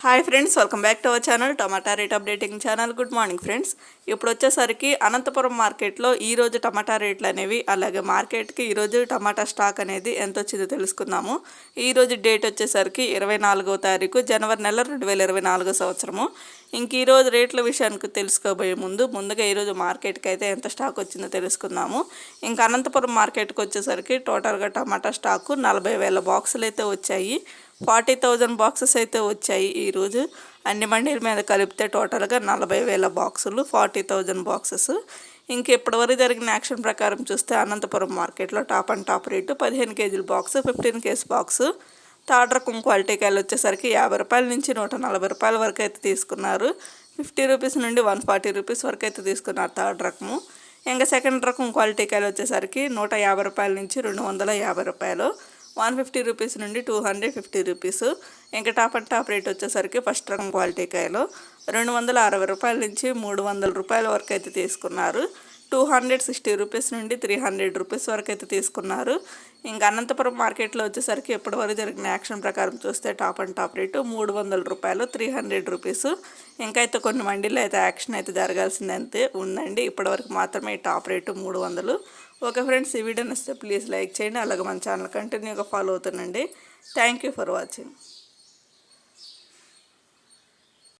Hi friends welcome back to our channel tomato rate updating channel good morning friends ఇప్పుడు వచ్చేసరికి అనంతపురం మార్కెట్లో ఈరోజు టమాటా రేట్లు అనేవి అలాగే మార్కెట్కి ఈరోజు టమాటా స్టాక్ అనేది ఎంత వచ్చిందో తెలుసుకుందాము. ఈరోజు డేట్ వచ్చేసరికి ఇరవై నాలుగో తారీఖు జనవరి నెల రెండు వేల ఇరవై నాలుగో సంవత్సరము. ఇంక ఈరోజు రేట్ల విషయానికి తెలుసుకోబోయే ముందు ముందుగా ఈరోజు మార్కెట్కి అయితే ఎంత స్టాక్ వచ్చిందో తెలుసుకుందాము. ఇంకా అనంతపురం మార్కెట్కి వచ్చేసరికి టోటల్గా టమాటా స్టాకు నలభై వేల బాక్సులు అయితే వచ్చాయి. ఫార్టీ థౌజండ్ బాక్సెస్ అయితే వచ్చాయి ఈరోజు అన్ని మండీల మీద కలిపితే టోటల్గా నలభై వేల బాక్సులు ఫార్టీ థౌజండ్ బాక్సెస్ ఇంకెప్పటివరకు జరిగిన యాక్షన్ ప్రకారం చూస్తే అనంతపురం మార్కెట్లో టాప్ అండ్ టాప్ రేటు పదిహేను కేజీల box fifteen KG box third రకం క్వాలిటీ కాయలు వచ్చేసరికి యాభై రూపాయల నుంచి నూట నలభై రూపాయల వరకు అయితే తీసుకున్నారు. ఫిఫ్టీ రూపీస్ నుండి వన్ ఫార్టీ రూపీస్ వరకు అయితే తీసుకున్నారు థర్డ్ రకము. ఇంకా సెకండ్ రకం క్వాలిటీ కాయలు వచ్చేసరికి నూట యాభై రూపాయల నుంచి రెండు వందల యాభై రూపాయలు. వన్ ఫిఫ్టీ రూపీస్ నుండి టూ హండ్రెడ్ ఫిఫ్టీ రూపీస్. ఇంకా టాప్ అండ్ టాప్ రేట్ వచ్చేసరికి ఫస్ట్ రకం క్వాలిటీ కాయలు. రెండు వందల అరవై రూపాయల నుంచి మూడు వందల రూపాయల వరకు అయితే తీసుకున్నారు. టూ హండ్రెడ్ సిక్స్టీ రూపీస్ నుండి త్రీ హండ్రెడ్ రూపీస్ వరకు అయితే తీసుకున్నారు. ఇంకా అనంతపురం మార్కెట్లో వచ్చేసరికి ఎప్పటివరకు జరిగిన యాక్షన్ ప్రకారం చూస్తే టాప్ అండ్ టాప్ రేటు మూడు వందల రూపాయలు త్రీ హండ్రెడ్ రూపీస్. ఇంకా అయితే కొన్ని మండీలో అయితే యాక్షన్ అయితే జరగాల్సిందంతే ఉందండి. ఇప్పటివరకు మాత్రమే టాప్ రేటు మూడు వందలు. ఓకే ఫ్రెండ్స్ ఈ వీడియో నచ్చితే ప్లీజ్ లైక్ చేయండి అలాగే మన ఛానల్ కంటిన్యూగా follow అవుతుండండి. Thank you for watching